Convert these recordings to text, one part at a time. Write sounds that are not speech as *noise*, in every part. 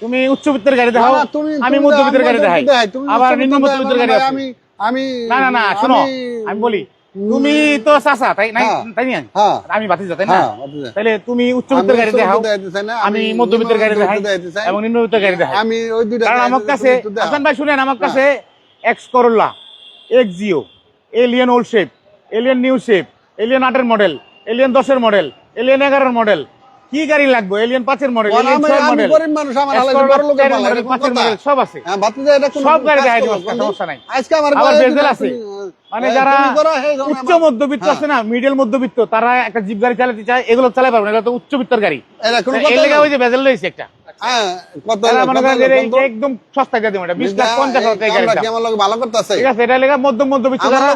তুমি উচ্চবিত্তের গাড়ি দেখাও আমি মধ্যবিত্তের গাড়ি দেখাই। আবার নিম্ন মধ্যবিত্তের গাড়ি আমি আমি না না না শোনো আমি বলি তুমি তো চাচা তাই নাই হ্যাঁ। তাই না হ্যাঁ। আমি বাতিজা তাই না? হ্যাঁ, তাহলে তুমি উচ্চবিত্তের গাড়ি দেখাও আমি মধ্যবিত্তের গাড়ি দেখাই। এবং নিম্নবিত্তের গাড়ি দেখাই। আমি ওই দুইটা কারণ আমার কাছে হাসান ভাই শুনেন আমার কাছে X Corolla X G Allion old shape Allion new shape Allion আটের মডেল এলিয়ন দশের মডেল এলিয়ন এগারোর মডেল কি গাড়ি লাগবে এলিয়ন পাঁচের মডেল আমি- গরিব মানুষ, আমার বড় লোকের সব আছে হ্যাঁ, ভাতিজা, এটা কোনো সব গাড়ি দেখাই দিব। সমস্যা নাই। আজকে আমার আবার গাড়ি আছে মানে হ্যাঁ, যারা হ্যাঁ, উচ্চ মধ্যবিত্ত হ্যাঁ। আছে না মিডল মধ্যবিত্ত তারা একটা জিপ গাড়ি চালাতে চায় এগুলো চালাই পারবে না তো উচ্চবিত্তর গাড়ি এরা কোনো কথা লেগে ওই যে বেজেল রয়েছে একটা হ্যাঁ। একদম দিয়ে দেবো এটা বিশ লাখ পঞ্চাশ হাজার লগে ভালো করতেছে? ঠিক আছে এটা লেগে মধ্যম মধ্যবিত্ত যারা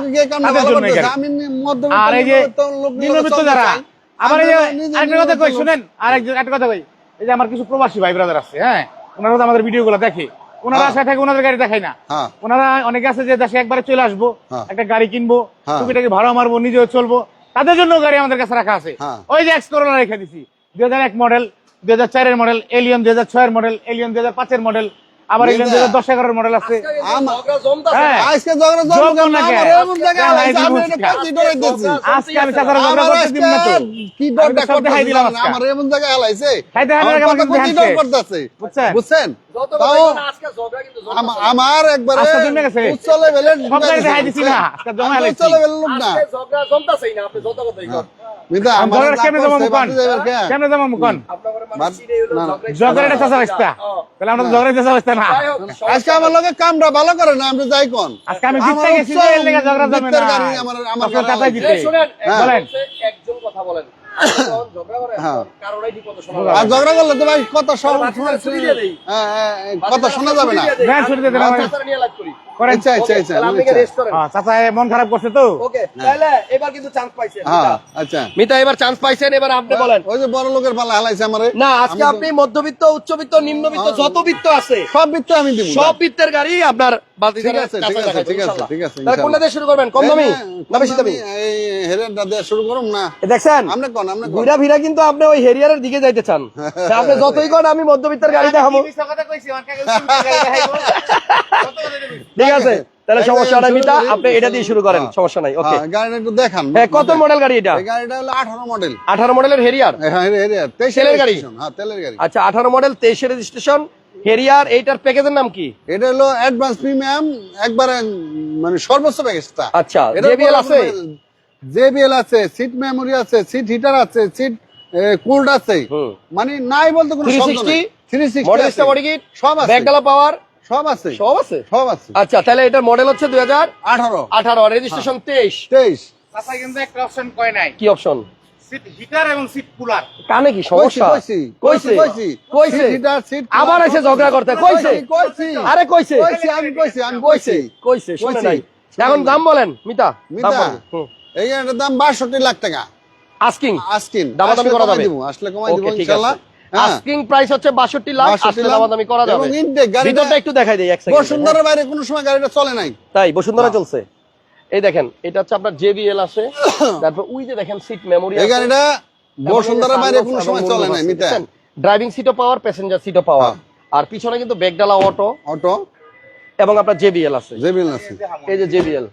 আর এই যে নিম্নবিত্ত যারা। আবার আরেকটা কথা কই শুনেন একটা কথা কই এই যে আমার কিছু প্রবাসী ভাই ব্রাদার আছে হ্যাঁ ওনারা তো আমাদের ভিডিও গুলো দেখে ওনারা হ্যাঁ। থাকে ওনাদের গাড়ি দেখাই না হ্যাঁ। ওনারা অনেকে আছে যে দেশে একবারে চলে আসব হ্যাঁ। একটা গাড়ি কিনবো। ভাড়া মারবো নিজেও চলবো তাদের জন্য গাড়ি আমাদের কাছে রাখা আছে। ওই যে এক্স করোনা রেখে দিছি দুই হাজার এক মডেল দুই মডেল এলিয়ন দুই হাজার ছয়ের মডেল এলিয়ন দুই হাজার পাঁচের মডেল আবার দুই দশ এগারোর মডেল আছে। আমার- হ্যাঁ আজকে কে? আমার এমন কা। আজকে আমি চাচার করতে দিব না তো কি দিলাম আমার জায়গায় হালাইছে ডর করতেছে। বুঝছেন? বুঝছেন? আমার একবারে জমে গেছে। উচ্চ লেভেলের সব গাড়ি দেখাই দিছি না আজকে জমা হালাইছি উচ্চ লেভেলের লোক না। যাইবার কে? কেমনে জমা মুকন? বাদ- না, না। ঝগড়াটা চাচা রাস্তা। তাহলে আমরা তো ঝগড়া চাচা রাস্তা না? আজকে আমার লগে কামটা ভালো করে না আমি যাই কোন। আজকে আমি আমার জিততে গেছি উচ্চ যে এর লেগে ঝগড়া জমে বৃত্তের না। গাড়ি আমার- আমার আপনার গাড়ি চাচাই জিতে। বলেন একজন কথা বলেন। ঝগড়া করে হ্যাঁ। আর ঝগড়া করলে তো ভাই কথা। হ্যাঁ, হ্যাঁ, কথা শোনা যাবে না। করেন। আচ্ছা আচ্ছা আচ্ছা হ্যাঁ, চাচা মন খারাপ করছে তো? ওকে তাহলে এবার কিন্তু চান্স পাইছেন। হ্যাঁ আচ্ছা। মিতা এবার চান্স পাইছেন এবার আপনি বলেন। ওই যে বড় লোকের পালা হালাইছে আমারে। না আজকে আপনি মধ্যবিত্ত উচ্চবিত্ত নিম্নবিত্ত যত বিত্ত আছে সব বিত্ত আমি দিব সব বিত্তের গাড়ি আপনার ঠিক আছে, ঠিক আছে, ঠিক আছে, ঠিক আছে, তাহলে কোনটা দিয়ে শুরু করবেন? কম দামি না বেশি দামি? এই হেরেনটা দিয়ে শুরু করুন না। দেখছেন? আপনি কোন আপনি ঘুরা ফিরা কিন্তু আপনি ওই হেরিয়ারের দিকে যাইতে চান। *laughs* আপনি যতই কোন আমি মধ্যবিত্তের গাড়ি দেখাবো। আমি মিথ্যা কথা কইছি, আমার কাছে উচ্চবিত্তের গাড়ি দেখাইবো। *laughs* কত ঠিক আছে তাহলে সমস্যা নাই শুরু মিতা আপনি এটা দিয়ে শুরু করেন হ্যাঁ। সমস্যা নাই ওকে হ্যাঁ, গাড়িটা একটু দেখান হ্যাঁ কত মডেল গাড়ি এটা? গাড়িটা হলো আঠারো মডেল আঠারো মডেলের হেরিয়ার? হ্যাঁ হেরিয়ার তেইশের তেলের গাড়ি? হ্যাঁ তেলের গাড়ি। আচ্ছা আঠারো মডেল তেইশে রেজিস্ট্রেশন হেরিয়ার এইটার প্যাকেজের নাম কি? এটা হলো অ্যাডভান্স প্রিমিয়াম একবারে মানে সর্বোচ্চ প্যাকেজটা আচ্ছা জেবিএল আছে? জেবিএল আছে সিট মেমোরি আছে সিট হিটার আছে সিট কুল্ড আছে মানে নাই বলতে কোনো শব্দ 360 নেই। 360 মডেল। বডি কিট সব আছে। ব্যাকডালা পাওয়ার সব আছে। সব আছে? সব আছে। আচ্ছা তাহলে এটার মডেল হচ্ছে দুই হাজার 18 আঠারো রেজিস্ট্রেশন তেইশ। 23 চাচা কিন্তু একটা অপশন কয় নাই। কি অপশন সিট হিটার এবং সিট কুলার কানে কি সমস্যা? কইছি কইছে কইছি? হিটার সিট আবার এসে ঝগড়া করতে কইছে? কইছি আরে কইছে? কইছি আমি কইছি আমি কইছি। কইছে শুনে নাই। এখন দাম বলেন মিতা। দাম মিতা এই গাড়িটার দাম 62 লাখ টাকা। আস্কিং। দামাদামি করা যাবে। আসলে কমাই দিব ইনশাআল্লাহ আস্কিং প্রাইস হচ্ছে 62 লাখ আসলে। দামাদামি করা যাবে। এবং intake গাড়িটা- ভিতরটা একটু দেখাই দেই এক সেকেন্ড বসুন্ধরা বাইরে কোনো সময় গাড়িটা চলে নাই। তাই বসুন্ধরা হ্যাঁ। চলছে। এই দেখেন এটা হচ্ছে আপনার জেবিএল আছে। *coughs* তারপর উই যে দেখেন সিট মেমোরি এই গাড়িটা বসুন্ধরা বাইরে কোনো সময় চলে নাই মিতা ড্রাইভিং সিটও পাওয়ার প্যাসেঞ্জার সিটও পাওয়ার। আর পিছনে কিন্তু ব্যাগডালা অটো অটো এবং আপনার জেবিএল আছে। জেবিএল আছে। এই যে জেবিএল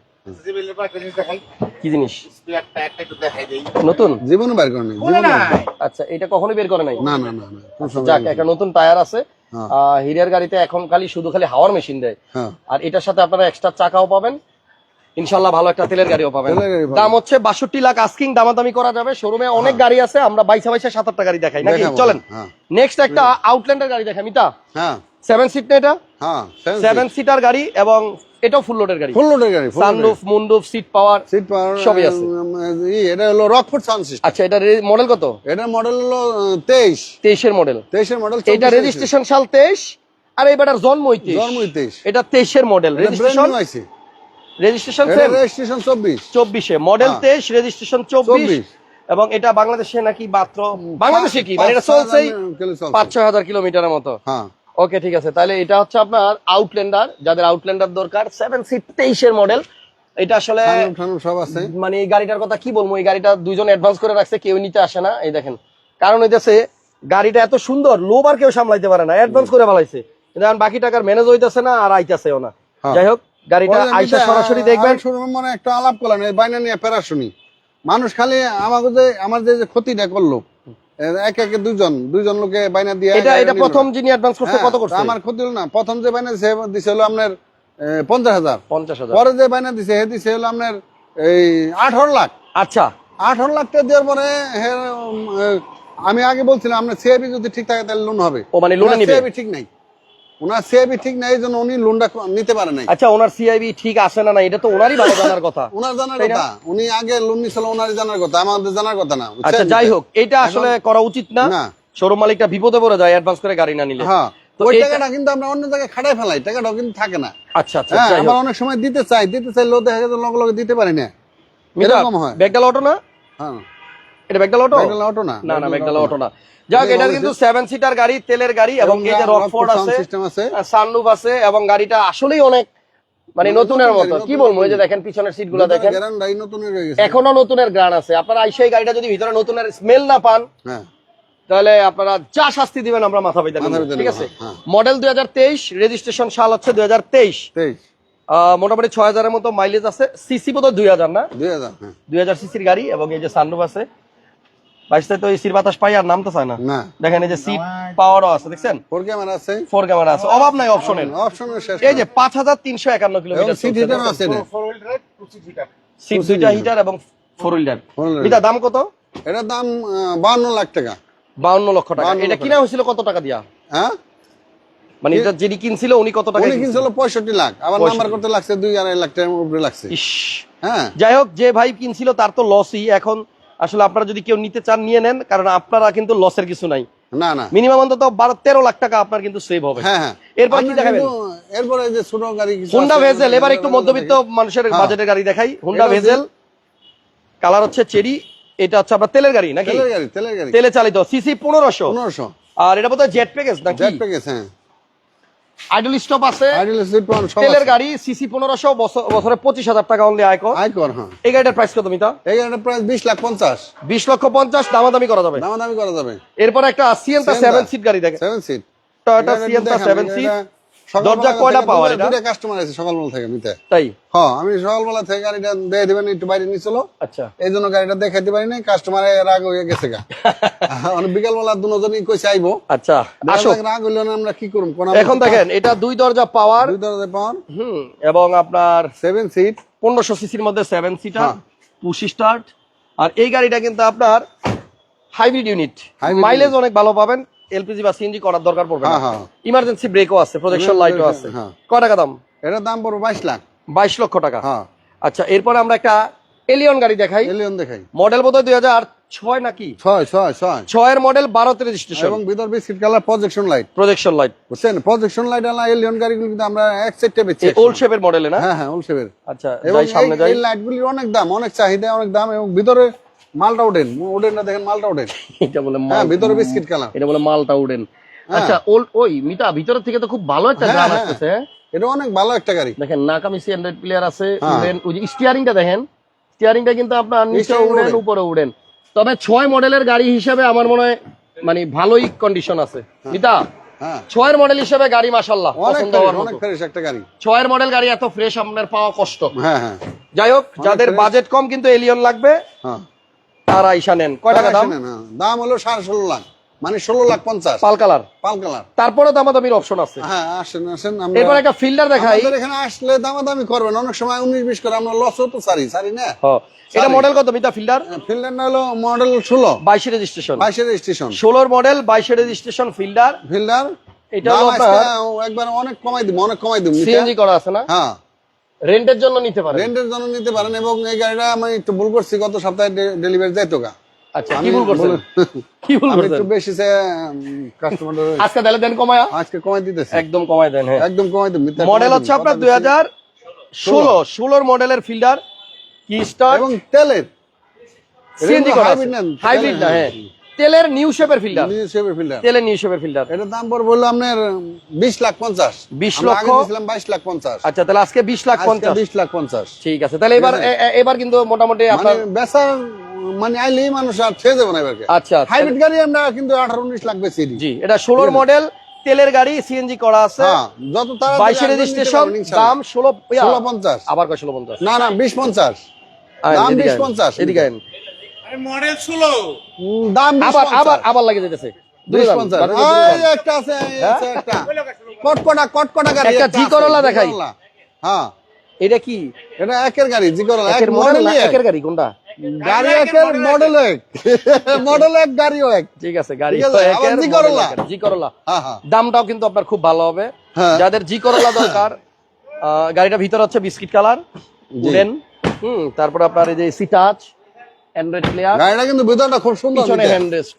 কি জিনিস? স্পিয়ারটা একটা একটু দেখাই দেই। নতুন? জীবনে বাইর করে নাই জীবনে আচ্ছা এটা কখনো বের করে নাই? না না না না যাক একটা নতুন টায়ার আছে। হ্যাঁ। আহ, হিরিয়ার গাড়িতে এখন খালি শুধু খালি হাওয়ার মেশিন দেয়। হ্যাঁ। আর এটার সাথে আপনারা এক্সট্রা চাকাও পাবেন। ইনশাল্লাহ ভালো একটা তেলের গাড়িও পাবেন। দাম হচ্ছে বাষট্টি লাখ আস্কিং দামাদামি করা যাবে। শোরুমে অনেক গাড়ি আছে আমরা বাইশা বাইশা সাত আটটা গাড়ি দেখাই। নাকি? চলেন। হ্যাঁ। নেক্সট একটা আউটল্যান্ডার গাড়ি দেখাই মিতা। হ্যাঁ। সেভেন সিট না এটা? হ্যাঁ সেভেন সিটার গাড়ি এবং এটাও ফুল লোডের গাড়ি। ফুল লোডের গাড়ি sunroof moonroof seat power seat power সবই আছে। এটা হলো রকফোর্ড সাউন্ড সিস্টেম আচ্ছা এটা মডেল কত? এটার মডেল হলো মডেল এটা রেজিস্ট্রেশন সাল আর জন্মই তেইশ। এটা তেইশের model registration registration registration model হ্যাঁ। তেইশ রেজিস্ট্রেশন চব্বিশ। 24 এবং এটা বাংলাদেশে নাকি মাত্র বাংলাদেশে কি? মানে এটা চলছেই কিলোমিটারের মতো। হ্যাঁ। ওকে ঠিক আছে। তাহলে এটা হচ্ছে আপনার আউটল্যান্ডার যাদের আউটল্যান্ডার দরকার সিট তেইশের মডেল এটা আসলে সব আছে। মানে এই গাড়িটার কথা কি বলব? এই গাড়িটা দুইজন অ্যাডভান্স করে রাখছে কেউ নিতে আসে না। এই দেখেন। কারণ হইতেছে গাড়িটা এত সুন্দর লোবার কেউ সামলাইতে পারে না। অ্যাডভান্স করে ফেলাইছে। বাকি টাকার ম্যানেজ হইতেছে না আর আইতাছেও না। হ্যাঁ। যাই হোক গাড়িটা আইসা সরাসরি দেখবেন। মনে একটা আলাপ করলেন এই বাইনা নিয়ে প্যারা শুনি। মানুষ খালি আমাকে যে আমার যে ক্ষতিটা করল এক একে দুজন দুইজন লোকে বাইনা দিয়ে এটা এটা প্রথম যিনি অ্যাডভান্স করছে হ্যাঁ, কত করছে? আমার ক্ষতি হলো না। প্রথম যে বাইনা দিছে দিছে হলো আপনার পঞ্চাশ হাজার। পঞ্চাশ হাজার। পরে যে বাইনা দিছে হে দিছে হলো আপনার এই আঠারো লাখ। আচ্ছা। আঠারো লাখ টাকা দেওয়ার পরে আমি আগে বলছিলাম আপনার সিআইবি যদি ঠিক থাকে তাহলে লোন হবে। ও মানে লোনে সিআইবি ঠিক নাই। ওনার সিআইবি ঠিক নাই জন্য উনি লোনটা নিতে পারে নাই। আচ্ছা ওনার সিআইবি ঠিক আছে না না এটা তো ওনারই ভালো জানার কথা। *laughs* ওনার জানার কথা। উনি আগে লোন নিছিল ওনারই জানার কথা আমাদের জানার কথা না আচ্ছা যাই হোক এটা আসলে করা উচিত না। শোরুম মালিকটা বিপদে পড়ে যায় অ্যাডভান্স করে গাড়ি না নিলে। হ্যাঁ ওই টাকাটা কিন্তু আমরা অন্য জায়গায় খাটাই ফেলাই টাকাটাও কিন্তু থাকে না। আচ্ছা আচ্ছা হ্যাঁ আমরা অনেক সময় দিতে চাই দিতে চাইলেও দেখা গেছে লগে লগে দিতে পারি না। এরকম হয়। ব্যাগডাল অটো না? হ্যাঁ। এটা ব্যাগডাল অটো? ব্যাগডাল অটো না। না না ব্যাগডাল অটো না। যাক এটা এটা কিন্তু সেভেন সিটার গাড়ি তেলের গাড়ি এবং এই যে রকফোর্ড আছে সিস্টেম আছে। এবং গাড়িটা আসলেই অনেক মানে নতুনের মতো। কি বলব এই যে দেখেন পিছনের সিটগুলা দেখেন। গ্যারান্টাই নতুন হয়ে গেছে। এখনও নতুনের গ্রান আছে। আপনারা আইসাই গাড়িটা যদি ভিতরে নতুনের স্মেল না পান হ্যাঁ। তাহলে আপনারা যা শাস্তি দিবেন আমরা মাথা পেতে ঠিক আছে? হ্যাঁ। মডেল দুই হাজার তেইশ রেজিস্ট্রেশন সাল হচ্ছে দুই হাজার তেইশ। মোটামুটি ছয় হাজারের মতো মাইলেজ আছে। সিসি বোধ দুই হাজার না? দুই হাজার হ্যাঁ। দুই হাজার সিসির গাড়ি এবং এই যে সানরুফ আছে। বাইশটায় তো এসির বাতাস পাই আর নামতে চায় না। না। দেখেন এই যে সিট পাওয়ারও আছে দেখছেন? ফোর ক্যামেরা আছে। ফোর ক্যামেরা আছে। অভাব নাই অপশনের অপশনের শেষ এই যে পাঁচ হাজার তিনশো একান্ন কিলোমিটার সিট হিটার আছে এটা four wheel drive two seat দুইটা হিটার এবং ফোর হুইলার এটা দাম কত? এটার দাম বান্ন লাখ টাকা। বাউন্ন লক্ষ টাকা। এটা কিনা হয়েছিল কত টাকা দিয়া? হ্যাঁ? মানে এটা যিনি কিনছিল উনি কত টাকা উনি কিনছিল? পঁয়ষট্টি লাখ। আবার নাম্বার করতে লাগছে দুই আড়াই লাখ টাকার উপরে লাগছে। হ্যাঁ। যাই হোক যে ভাই কিনছিল তার তো লসই এখন আসলে আপনারা যদি কেউ নিতে চান নিয়ে নেন কারণ আপনারা কিন্তু লসের কিছু নাই। না না। মিনিমাম অন্তত বারো তেরো লাখ টাকা আপনার কিন্তু সেভ হবে। হ্যাঁ হ্যাঁ। এরপর কি দেখাবেন? এরপরে যে ছোট গাড়ি হুন্ডা ভেজেল এবার একটু মধ্যবিত্ত মানুষের হ্যাঁ। বাজেটের গাড়ি দেখাই। হুন্ডা ভেজেল কালার হচ্ছে চেরি এটা হচ্ছে আপনার তেলের গাড়ি নাকি? তেলের গাড়ি তেলের গাড়ি। তেলে চালিত সিসি পনেরোশো। পনেরোশো। আর এটা বোধহয় জেট প্যাকেজ নাকি? জেট প্যাকেজ হ্যাঁ। আইডল স্টপ আছে। তেলের গাড়ি সিসি পনেরোশো বছরে পঁচিশ হাজার টাকা অনলি আয়কর। আয়কর হ্যাঁ। এই গাড়িটার প্রাইস কত মিতা? এই গাড়িটার প্রাইস বিশ লাখ পঞ্চাশ। বিশ লক্ষ পঞ্চাশ দামাদামি করা যাবে। দামাদামি করা যাবে। এরপর একটা সিএনটা সেভেন সিট গাড়ি দেখে seven seat Toyota Sienta seven seat দরজা কয়টা পাওয়ার এটা? দুটা কাস্টমার আছে সকালবেলা থেকে নিতে তাই? হ্যাঁ আমি সকালবেলা থেকে গাড়িটা দিয়ে দিবেন একটু বাইরে নিয়েছিল আচ্ছা। এই জন্য গাড়িটা দেখাইতে পারি নাই কাস্টমারে রাগ হয়ে গেছে গা। অনেক *laughs* বিকালবেলা দুজনই কইছে আইবো। আচ্ছা আসো। রাগ হইল না আমরা কি করুম কোন এখন দেখেন এটা দুই দরজা পাওয়ার। দুই দরজা পাওয়ার। হুম এবং আপনার সেভেন সিট পনেরোশো সিসির মধ্যে সেভেন সিটার হ্যাঁ। পুশ স্টার্ট আর এই গাড়িটা কিন্তু আপনার হাইব্রিড ইউনিট মাইলেজ অনেক ভালো পাবেন এলপিজি বা সিএনজি করার দরকার পড়বে না। হ্যাঁ, হ্যাঁ। ইমার্জেন্সি ব্রেকও আছে প্রজেকশন লাইটও আছে। হ্যাঁ। কয় টাকা দাম? এটার দাম পড়বে বাইশ লাখ। বাইশ লক্ষ টাকা। হ্যাঁ। আচ্ছা এরপরে আমরা একটা এলিয়ন গাড়ি দেখাই। এলিয়ন দেখাই। মডেল বোধহয় দুই হাজার ছয় নাকি? ছয় ছয় ছয়। ছয়ের মডেল বারোতে রেজিস্ট্রেশন এবং ভিতর biscuit colour projection light projection light বুঝছেন? প্রজেকশন লাইট আলা এলিয়ন গাড়িগুলো কিন্তু আমরা এক সেটে বেচি ওল্ড শেপের মডেলে না? হ্যাঁ হ্যাঁ ওলসেবের আচ্ছা যাই সামনে যাই। এই লাইটগুলির অনেক দাম অনেক চাহিদা অনেক দাম এবং ভিতরে মালটা ওঠেন ওঠেন না দেখেন মালটা ওঠেন। এটা বলে হ্যাঁ ভিতরে বিস্কিট কালার এটা বলে মালটা উডেন আচ্ছা ওল- ওই মিটা ভিতরের থেকে তো খুব ভালো একটা হ্যাঁ, গ্রাম হ্যাঁ। আসতেছে হ্যাঁ? এটা অনেক ভালো একটা গাড়ি। দেখেন নাকামি সি হান্ড্রেড প্লেয়ার আছে হ্যাঁ। উডেন ওই যে স্টিয়ারিংটা দেখেন। স্টিয়ারিংটা কিন্তু আপনার নিচে উডেন উডেন। উপরে উডেন। তবে ছয় মডেলের গাড়ি হিসেবে আমার মনে হয় মানে ভালোই কন্ডিশন আছে। মিতা হ্যাঁ। ছয়ের মডেল হিসেবে গাড়ি মাশাল্লাহ পছন্দ হওয়ার মতো। একটা গাড়ি। ছয়ের মডেল গাড়ি এত ফ্রেশ আপনার পাওয়া কষ্ট। হ্যাঁ হ্যাঁ। যাই হোক যাদের বাজেট কম কিন্তু এলিয়ন লাগবে। হ্যাঁ। ইসা নেন। কয় টাকা দাম? হ্যাঁ। দাম হলো সাড়ে ষোলো লাখ। মানে ষোলো লাখ পঞ্চাশ। Pearl colour. Pearl colour. তারপরে দামাদামির অপশন আছে। হ্যাঁ আসেন আসেন আমরা এরপর একটা ফিল্ডার দেখাই। এখানে আসলে দামাদামি করবেন। অনেক সময় উনিশ বিশ করে আমরা লস তো সারি সারি না? এটা মডেল কত মিতা ফিল্ডার ফিল্ডার হলো মডেল ষোলো। বাইশে রেজিস্ট্রেশন বাইশের স্টেশন ষোলোর মডেল বাইশে রেজিস্ট্রেশন ফিল্ডার ফিল্ডার এটা একবার অনেক কমাই দিব অনেক কমাই দিব সিএনজি করা আছে না? হ্যাঁ। রেন্টের জন্য নিতে পারেন। রেন্টের জন্য নিতে পারেন এবং এই গাড়িটা আমি একটু ভুল করছি গত সপ্তাহে ডেলিভারি যাইতো গা। আচ্ছা কি ভুল করছেন? কি ভুল করছেন? একটু বেশি কাস্টমার আজকে তাহলে দেন কমায়া? আজকে কমাই দিতেছি। একদম কমায় দেন হ্যাঁ। একদম কমাই দিব মিথ্যা মডেল হচ্ছে আপনার কথা দুই দিচ্ছি। হাজার ষোলো। ষোলোর মডেলের ফিল্ডার কি স্টার? এবং তেলের। সিএনজি করা hybrid না, হাইব্রিড না হ্যাঁ। তেলের নিউ শেপের ফিল্ডার নিউ শেপের ফিল্ডার তেলের নিউ শেপের ফিল্ডার এটার দাম পড়বে হলো আপনার বিশ লাখ পঞ্চাশ। 20 আমরা আগে লক্ষ? দিয়েছিলাম বাইশ লাখ পঞ্চাশ। আচ্ছা তাহলে আজকে বিশ লাখ পঞ্চাশ। বিশ লাখ পঞ্চাশ। ঠিক আছে তাহলে এবার এবার কিন্তু মোটামুটি মানে আপনার বেচার মানে আইলেই মানুষ আর ছেড়ে না এবারকে। আচ্ছা হাইব্রিড গাড়ি আমরা কিন্তু আঠারো উনিশ লাখ বেশি দিই জি এটা ষোলোর মডেল তেলের গাড়ি সিএনজি করা আছে। হ্যাঁ যত তারা বাইশে রেজিস্ট্রেশন দাম ষোলো ইয়া, ষোলো পঞ্চাশ। আবার কয় ষোলো পঞ্চাশ? না না বিশ পঞ্চাশ। আইন, দাম এদিকে 20 50 এদিকে। মডেল দাম আবার আবার আবার লাগে যেতেছে বিশ পঞ্চাশ। এই যে একটা আছে একটা। কটকটা কটকটা গাড়ি একটা একটা জি করলা দেখাই। হ্যাঁ। এটা কি? এটা একের গাড়ি জি করলা একের মডেল মডেল একের গাড়ি কোনটা? গাড়ি একের মডেল এক। মডেল *laughs* এক। গাড়িও এক। ঠিক আছে গাড়ি। তো একের জি করলা। জি করলা হ্যাঁ দামটাও কিন্তু আপনার খুব ভালো হবে। হ্যাঁ। যাদের জি করলা দরকার আহ, গাড়িটা ভিতরে হচ্ছে বিস্কিট কালার উডেন হুম তারপর আপনার এই যে সি টাচ অ্যান্ড্রয়েড প্লেয়ার গাড়িটা কিন্তু ভিতরটা খুব সুন্দর পিছনে মিতা। হ্যান্ড রেস্ট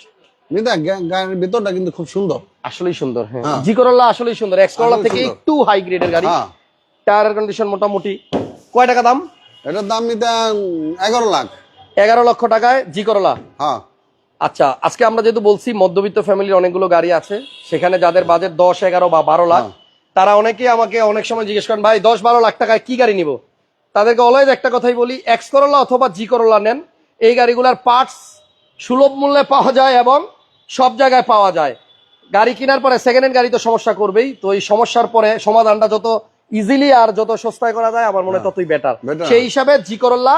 মিতা, গাড়ির ভিতরটা কিন্তু খুব সুন্দর। আসলেই সুন্দর হ্যাঁ। হ্যাঁ। জি করলা আসলেই সুন্দর। এক্স করলা থেকে একটু হাই গ্রেডের গাড়ি। হ্যাঁ। টায়ারের কন্ডিশন মোটামুটি। কয় টাকা দাম? এটার দাম নিতে এগারো লাখ। এগারো লক্ষ টাকায় জি করলা হ্যাঁ। আচ্ছা আজকে আমরা যেহেতু বলছি মধ্যবিত্ত ফ্যামিলির অনেকগুলো গাড়ি আছে। সেখানে যাদের বাজেট দশ এগারো বা বারো লাখ হ্যাঁ। তারা অনেকে আমাকে অনেক সময় জিজ্ঞেস করেন ভাই দশ বারো লাখ টাকায় কি গাড়ি নিব? তাদেরকে অলওয়েজ একটা কথাই বলি এক্স করোলা অথবা জি করোলা নেন। এই গাড়িগুলোর পার্টস সুলভ মূল্যে পাওয়া যায় এবং সব জায়গায় পাওয়া যায়। গাড়ি কেনার পরে সেকেন্ড হ্যান্ড গাড়ি তো সমস্যা করবেই তো এই সমস্যার পরে সমাধানটা যত ইজিলি আর যত সস্তায় করা যায় আমার মনে হয় ততই বেটার সেই হিসাবে জি করোলা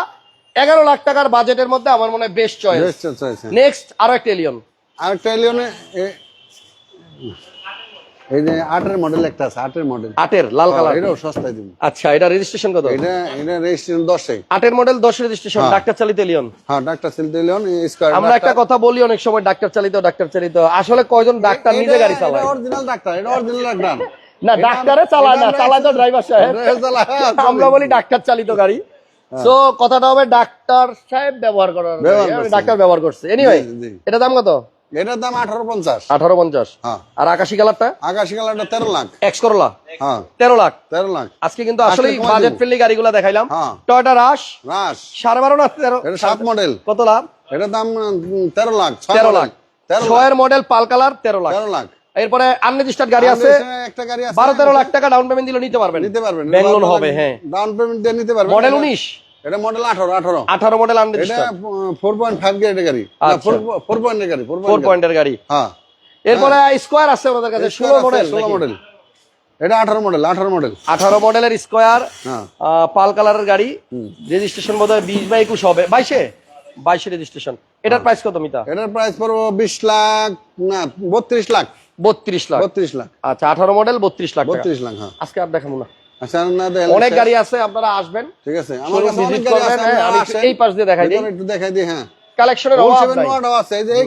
এগারো লাখ টাকার বাজেটের মধ্যে আমার মনে হয় বেস্ট চয়েস নেক্সট আরও একটা এলিয়ন আর একটা এলিয়নে এই যে আটের মডেল একটা আছে আটের মডেল আটের লাল কালার এটাও সস্তায় দিব। আচ্ছা এটা রেজিস্ট্রেশন কত? এটা এটা রেজিস্ট্রেশন দশে। আটের মডেল দশ রেজিস্ট্রেশন হ্যাঁ। ডাক্তার চালিত হ্যাঁ ডাক্তার স্কোয়ার আমরা একটা কথা বলি অনেক সময় ডাক্তার চালিত ডাক্তার চালিত। আসলে কয়জন ডাক্তার নিজে গাড়ি চালায়? অরিজিনাল ডাক্তার এটা অরিজিনাল ডাক্তার না ডাক্তারে চালায় না চালায় তো ড্রাইভার সাহেব। হ্যাঁ, *laughs* আমরা বলি ডাক্তার চালিত গাড়ি। তো কথাটা হবে ডাক্তার সাহেব ব্যবহার করার। ডাক্তার ব্যবহার করছে। এনিওয়ে। এটা দাম কত? এটার দাম আঠারো পঞ্চাশ। আঠারো পঞ্চাশ। হ্যাঁ। আর আকাশি কালারটা? আকাশি কালারটা তেরো লাখ। এক্স করলা হ্যাঁ। তেরো লাখ। তেরো লাখ। আজকে কিন্তু আসলে বাজেট ফ্রেন্ডলি গাড়িগুলো দেখাইলাম। টয়টা রাশ রাস সাড়ে বারো না তেরো? সাত মডেল কত লাভ? এটার দাম তেরো লাখ তেরো লাখ। তেরো লাখ। ছয়ের মডেল পাল কালার তেরো লাখ। তেরো লাখ। এরপরে আনরেজিস্টার্ড গাড়ি আছে। একটা গাড়ি আছে। বারো তেরো লাখ টাকা ডাউন পেমেন্ট দিলে নিতে পারবেন। নিতে পারবেন। ব্যাংক লোন হবে হ্যাঁ। ডাউন পেমেন্ট দিয়ে নিতে পারবেন। মডেল উনিশ। এটা মডেল আঠারো আঠারো। আঠারো মডেল এটা আনরেজিস্টার্ড ফোর পয়েন্ট ফাইভ গ্রেডের গাড়ি। আচ্ছা। ফোর পয়েন্টের গাড়ি পয়েন্টের গাড়ি। হ্যাঁ। এরপরে স্কোয়ার আছে ওনাদের কাছে ষোলো মডেল ষোলো মডেল এটা আঠারো মডেল আঠারো মডেল আঠারো মডেলের স্কোয়ার হ্যাঁ। পাল কালারের গাড়ি। রেজিস্ট্রেশন বোধ হয় বিশ বা একুশ হবে। বাইশে? বাইশে রেজিস্ট্রেশন এটার প্রাইস কত মিতা? এটার প্রাইস পড়ব বিশ লাখ না বত্রিশ লাখ। বত্রিশ লাখ। বত্রিশ লাখ। আচ্ছা আঠারো মডেল বত্রিশ লাখ টাকা। বত্রিশ লাখ হ্যাঁ। আজকে আর দেখাবো না আচ্ছা না। অনেক গাড়ি আছে আপনারা আসবেন। ঠিক আছে আমার কাছে অনেক গাড়ি আছে হ্যাঁ। এই পাশ দিয়ে দেখাই দিই। একটু দেখাই দিই হ্যাঁ। কালেকশনের ওল অভাব সেভেন নাই। নোয়াটাও আছে এই যে এই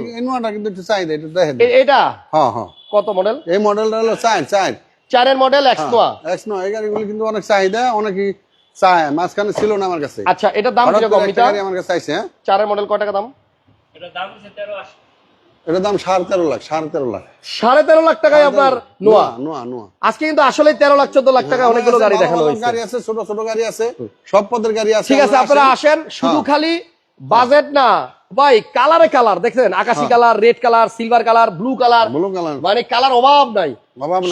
কিন্তু একটু চাহিদা একটু দেখে এটা হ্যাঁ হ্যাঁ। কত মডেল এই মডেলটা হলো চার চার চারের মডেল এক্স নোয়া এক্স নয় এই গাড়িগুলো কিন্তু অনেক চাহিদা অনেকই চায় মাঝখানে ছিল না আমার কাছে। আচ্ছা এটার দাম কীরকম আমার কাছে চাইছে হ্যাঁ। চারের মডেল কয় টাকা দাম? এটার দাম সাড়ে তেরো লাখ সাড়ে তেরো লাখ। সাড়ে তেরো লাখ টাকায় আপনার নোয়া? নোয়া নোয়া আজকে কিন্তু আসলে তেরো লাখ চোদ্দ লাখ টাকা অনেকগুলো গাড়ি দেখানো হয়েছে। গাড়ি আছে ছোট ছোট গাড়ি আছে সব পদের গাড়ি আছে ঠিক আছে আপনারা আসেন। শুধু হ্যাঁ। খালি বাজেট না। ভাই কালারে কালার দেখছেন? আকাশি হ্যাঁ। Colour red colour silver colour blue colour blue colour মানে কালার অভাব নাই।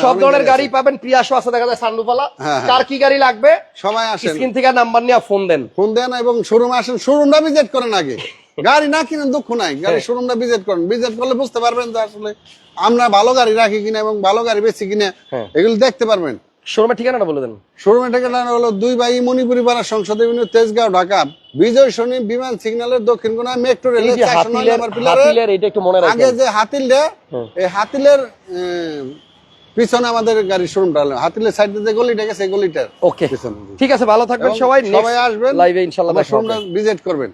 সব ধরনের গাড়ি। পাবেন প্রিয়াশো আছে দেখা যায় সান্ডুপালা হ্যাঁ, হ্যাঁ। কার কি গাড়ি লাগবে? সবাই আসেন। স্ক্রিন থেকে নাম্বার নিয়ে ফোন দেন। ফোন দেন এবং শোরুমে আসেন। শোরুমটা ভিজিট করেন আগে। *laughs* গাড়ি না কিনেন দুঃখ নাই। গাড়ি শোরুমটা ভিজিট করেন। ভিজিট করলে বুঝতে পারবেন যে আসলে আমরা ভালো গাড়ি রাখি কিনা এবং ভালো গাড়ি বেশি কিনা হ্যাঁ। এগুলো দেখতে পারবেন। শোরুমের ঠিকানাটা বলে দেন। শোরুমের ঠিকানা হলো দুই বাই মণিপুরি পাড়া সংসদ তেজগাঁও ঢাকা। বিজয় শনি বিমান সিগন্যালের দক্ষিণ কোনায় মেট্রো রেলের হাতিলের এটা একটু মনে আগে যে হাতিলটা এই হাতিলের পিছনে আমাদের গাড়ির শোরুমটা হলো। হাতিলের সাইডে যে গলিটা গেছে এই গলিটার ওকে ঠিক আছে ভালো থাকবেন সবাই। সবাই আসবেন লাইভে হবে। শোরুমটা ভিজিট করবেন।